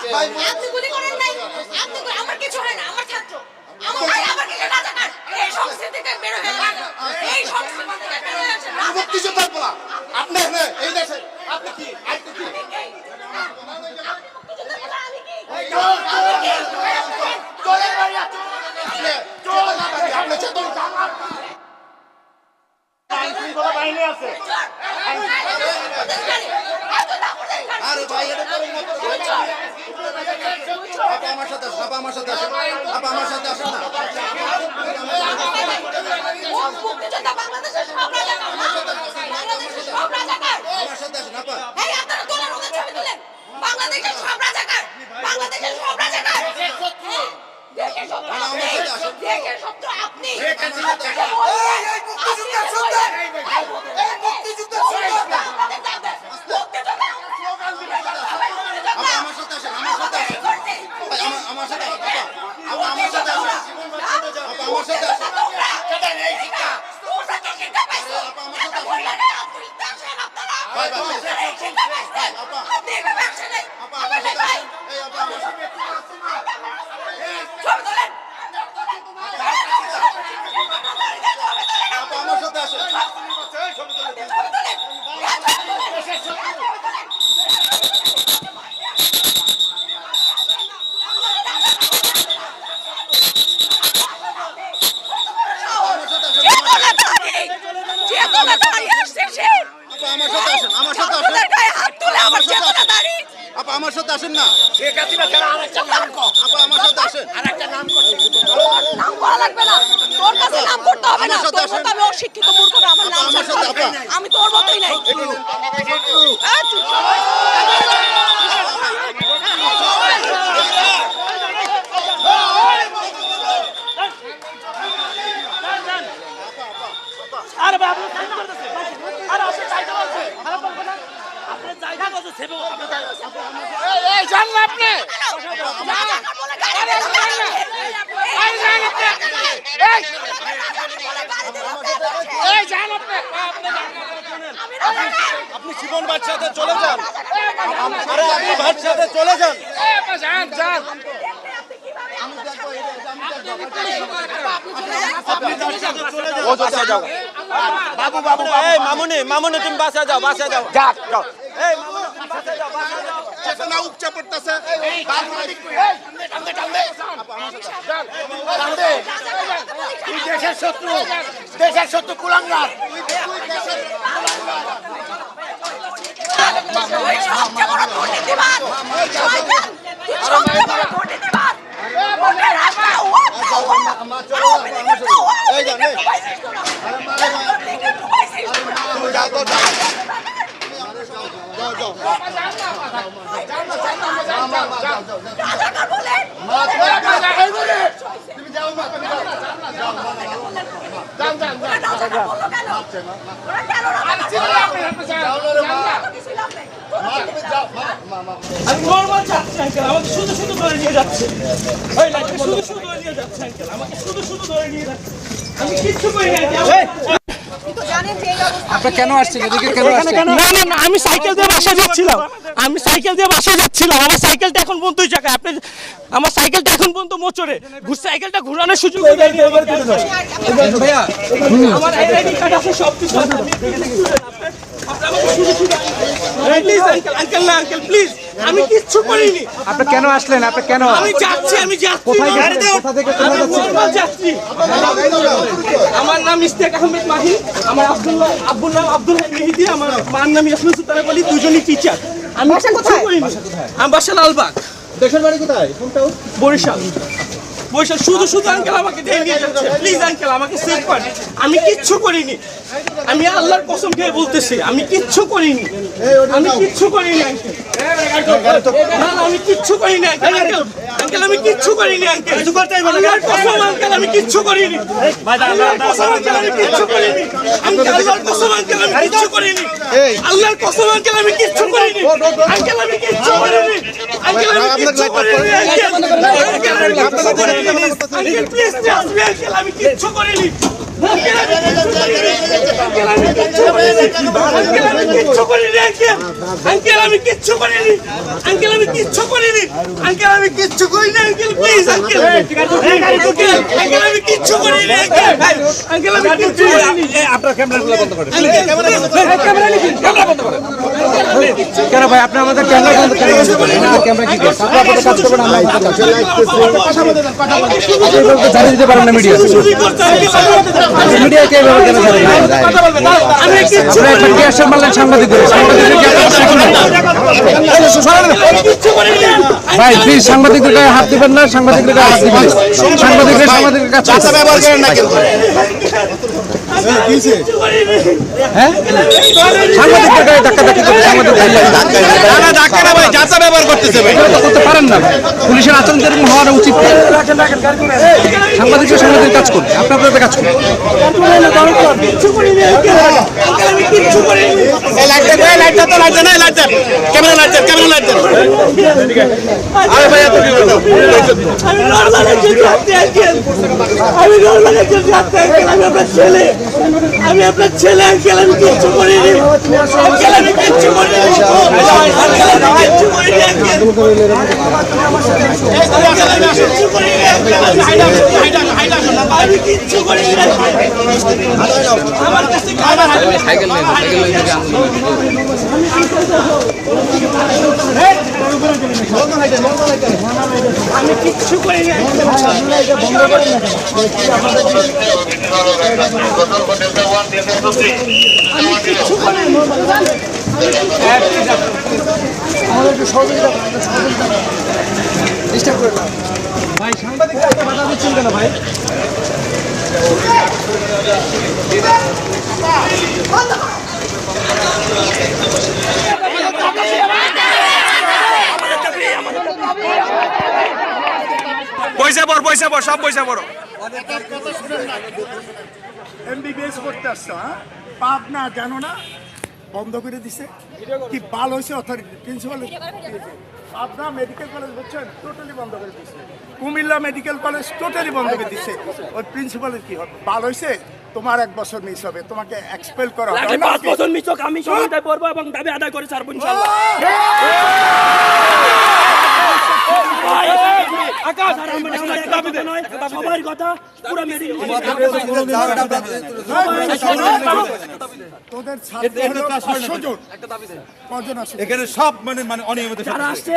আপনি গুলি করেন নাই আপনি আমার কিছু হয় না আমার ছাত্র আমার আমার কিছু রাজাকার এই সংস্কৃতি বের হয়ে আসেন এই সংস্কৃতি বের হয়ে আসেন মুক্তিযোদ্ধার পোলা আপনি এই দেশে আপনি কি আপনি কি চোরের বাড়ি আছে। আপনি চোর না বাড়ি, আপনি চেতন জামাত। আরে ভাই এটা করেন আপা আমার সাথে আসেন আপা আমার সাথে আসেন আপা আমার সাথে আসেন না। আমার সাথে আসেন আপা। বাংলাদেশের সব রাজাকার বাংলাদেশের সব রাজাকার দেশের শত্রু শত্রু আপনি দেশের শত্রু আপনি। এই এই মুক্তিযোদ্ধা এই মুক্তিযোদ্ধা সন্তান মুক্তিযোদ্ধা আপা আমার সাথে আসেন আমার সাথে আসেন ভাই, আমার আমার সাথে আসেন আপা আপা আমার সাথে আসেন আপা আমার সাথে আসেন ভাই ভাই ভাই আপা আপা আমার সাথে আসেন এই আপা আমার সাথে আপা আমার সাথে আসেন আমার সাথে আসেন আপা আমার সাথে আসেন আমার সাথে আসেন আমার চেতনা দাঁড়ি আপা আমার সাথে আসেন না। শেখ হাসিনা ছাড়া আরেকটা নাম কর। আপা আমার সাথে আসেন। আরেকটা নাম কর। নাম করা লাগবে না। তোর কাছে নাম করতে হবে না। তোর মতো আমি অশিক্ষিত মূর্খ না। আমার নাম আমার আমি তোর মতোই নাই। আরে আরে আপনি জায়গা কত সেবে আপনি এই আপনি? এই জীবন বাচ্চাতে চলে যান। আরে আপনি বাচ্চাতে চলে যান। বাবু বাবু মামুনি মামুনি তুমি বাসা যাও বাসা যাও। যাক যাও। এই মামুনি বাসা যাও বাসা যাও। উপচে পড়তেছে টানদে জান দেশের শত্রু দেশের শত্রু কুলাঙ্গার তুই সবচেয়ে বড় দুর্নীতিবাজ। শয়তান, তুই সবচেয়ে বড় দুর্নীতিবাজ। ওকে রাস্তা, ওয়াক্তা, ওয়াক্তা। আওয়ামী লীগের তো, আওয়ামী এই যান, লীগের এই। ডুবাইছিস তোরা। আওয়ামী লীগের ডুবাইছিস তোরা। তুমি যাও তো যাও যাও যাও রাজাকার বলে। ওরা রাজাকার বলল কেন? ওরা কেন রাজাকার বলল? জানতো কিছু লাভ নেই। আমি নর্মাল যাচ্ছি আঙ্কেল আমাকে শুধু শুধু ধরে নিয়ে যাচ্ছে ওই লাইটে শুধু শুধু ধরে নিয়ে যাচ্ছে। আঙ্কেল আমাকে শুধু শুধু ধরে নিয়ে যাচ্ছে। আমি কিচ্ছু করি না আপনার কেন আসছেন? এদিকে কেন আসছেন? না না না আমি সাইকেল দিয়ে বাসায় যাচ্ছিলাম। আমি সাইকেল দিয়ে বাসায় যাচ্ছিলাম আমার সাইকেলটা এখন পর্যন্ত ওই জায়গায় আপনি আমার সাইকেলটা এখন পর্যন্ত মোচরে ঘুর সাইকেলটা ঘুরানোর সুযোগ আমার আইডি কার্ড আছে সব কিছু আমি কিচ্ছু করিনি। আপনি কেন আসলেন? আপনি কেন আমি যাচ্ছি আমি যাচ্ছি। যাচ্ছি। আমার নাম ইস্তেক আহমেদ মাহি। আমার আব্দুল্লাহ আব্বুর নাম আব্দুল হাই আমার মার নাম ইয়াসমিন বলি দুজনই টিচার আমি বাসা কোথায়? আমি বাসা লালবাগ। দেশের বাড়ি কোথায়? বরিশাল। বরিশাল শুধু শুধু আঙ্কেল আমাকে দিয়ে নিয়ে যাচ্ছে প্লিজ আঙ্কেল আমাকে সেভ করেন আমি কিচ্ছু করিনি আমি আল্লাহর কসম খেয়ে বলতেছি আমি কিচ্ছু করিনি আমি কিচ্ছু করিনি আঙ্কেল না আমি কিচ্ছু করিনি আঙ্কেল আঙ্কেল আমি কিচ্ছু করিনি আঙ্কেল আল্লাহর কসম আঙ্কেল আমি কিচ্ছু করিনি আল্লাহর কসম আঙ্কেল আমি কিচ্ছু করিনি আল্লাহর কসম আঙ্কেল আমি কিচ্ছু করিনি আল্লাহর কসম আঙ্কেল আমি কিচ্ছু করিনি আঙ্কেল আমি কিচ্ছু করিনি আঙ্কেল আমি কিচ্ছু করিনি আঙ্কেল আমি কিচ্ছু করিনি আঙ্কেল প্লিজ জাস্ট আমি কিচ্ছু করিনি আঙ্কেল আমি কিচ্ছু করিনি আঙ্কেল আমি কিচ্ছু করিনি আঙ্কেল আমি কিচ্ছু করিনি আঙ্কেল প্লিজ আঙ্কেল আঙ্কেল আমি কিচ্ছু করিনি আমি কিচ্ছু করিনি আপনার ক্যামেরাগুলো বন্ধ করেন ক্যামেরা বন্ধ করুন কেন ভাই আপনি আমাদের ক্যামেরা করেন ক্যামেরা কি করছে? আপনি আপনাদের কাজ করবেন আমরা আমাদের কাজ করব। আপনি এভাবে তো ছাড়িয়ে দিতে পারেন না মিডিয়া মিডিয়া কে এভাবে কেন কিচ্ছু আপনি একটা টিয়ার মারলেন সাংবাদিকদের সাংবাদিকদের কি আপনারা শিখুন কিচ্ছু করিনি ভাই প্লিজ সাংবাদিকদের গায়ে হাত দিবেন না সাংবাদিকদের গায়ে হাত দিবেন সাংবাদিকদের সাংবাদিকদের করতে ব্যবহার করেন না কিন্তু হ্যাঁ? সাংবাদিকদের গায়ে ধাক্কা ধাক্কি করতে সাংবাদিক গায়ে ডাক্তার ভাই যাতা ব্যবহার করতেছে ভাই। করতে পারেন না। পুলিশের আচরণ যেরকম হওয়াটা উচিত না। সাংবাদিকরা সাংবাদিক কাজ করবে আপনি আপনাদের কাজ করিনি আমি করিনি না আপনার ছেলে আমি আপনার ছেলে আঙ্কেল আমি কিচ্ছু করিনি। আঙ্কেল আমি কিচ্ছু করিনি। আমি কিচ্ছু আঙ্কেল আমি কিচ্ছু করিনি কাছে সাইকেল নেই আমি ভাই সাংবাদিকরা এত বাধা দিচ্ছেন কেন ভাই? পয়সা পর পয়সা পর সব পয়সা পড়ো। এমবিবিএস করতে আসছো হ্যাঁ? পাপ না জানো না? বন্ধ করে দিছে। কি বাল হয়েছে authority principal Pabna medical college বুঝছেন? টোটালি বন্ধ করে দিচ্ছে কুমিল্লা মেডিকেল কলেজ টোটালি বন্ধ করে দিচ্ছে ওই প্রিন্সিপালের কি হবে? বাল হয়েছে? তোমার এক বছর মিস হবে। তোমাকে এক্সপেল করা হবে পাঁচ বছর মিচক আমি সহায়তায় পড়ব এবং দাবি আদায় করে ছাড়বো সবার কথা পুরো মেডিকেল তোদের ছাত্র হলো পাঁচশো জন। কজন আছে? এখানে সব মানে মানে অনিয়মিত যারা আসছে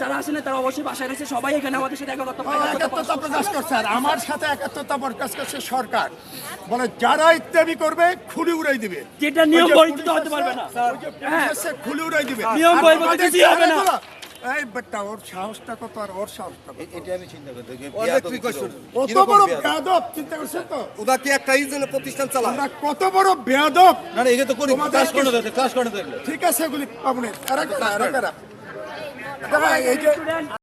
যারা আসে না তারা অবশ্যই বাসায় রয়েছে। সবাই এখানে আমাদের সাথে দেখা করতে পারে একাত্মতা প্রকাশ করছে আর আমার সাথে একাত্মতা প্রকাশ করছে সরকার। বলে যারা ইত্যাদি করবে খুলি উড়াই দিবে। যেটা নিয়ম বহির্ভূত হতে পারবে না। হ্যাঁ। খুলে উড়াই দিবে। নিয়ম বহির্ভূত হবে না। এই বেটা ওর সাহসটা কত আর ওর সাহসটা এটা আমি চিন্তা করতে কত বড় বেয়াদব? চিন্তা করছেন তো? ওরা কি একটা ইজনে প্রতিষ্ঠান চালা ওরা কত বড় বেয়াদব? না না এটা তো করি ক্লাস করে দেয় ক্লাস করে দেয় ঠিক আছে এগুলি পাবনে আরে কারা আরে কারা? এই যে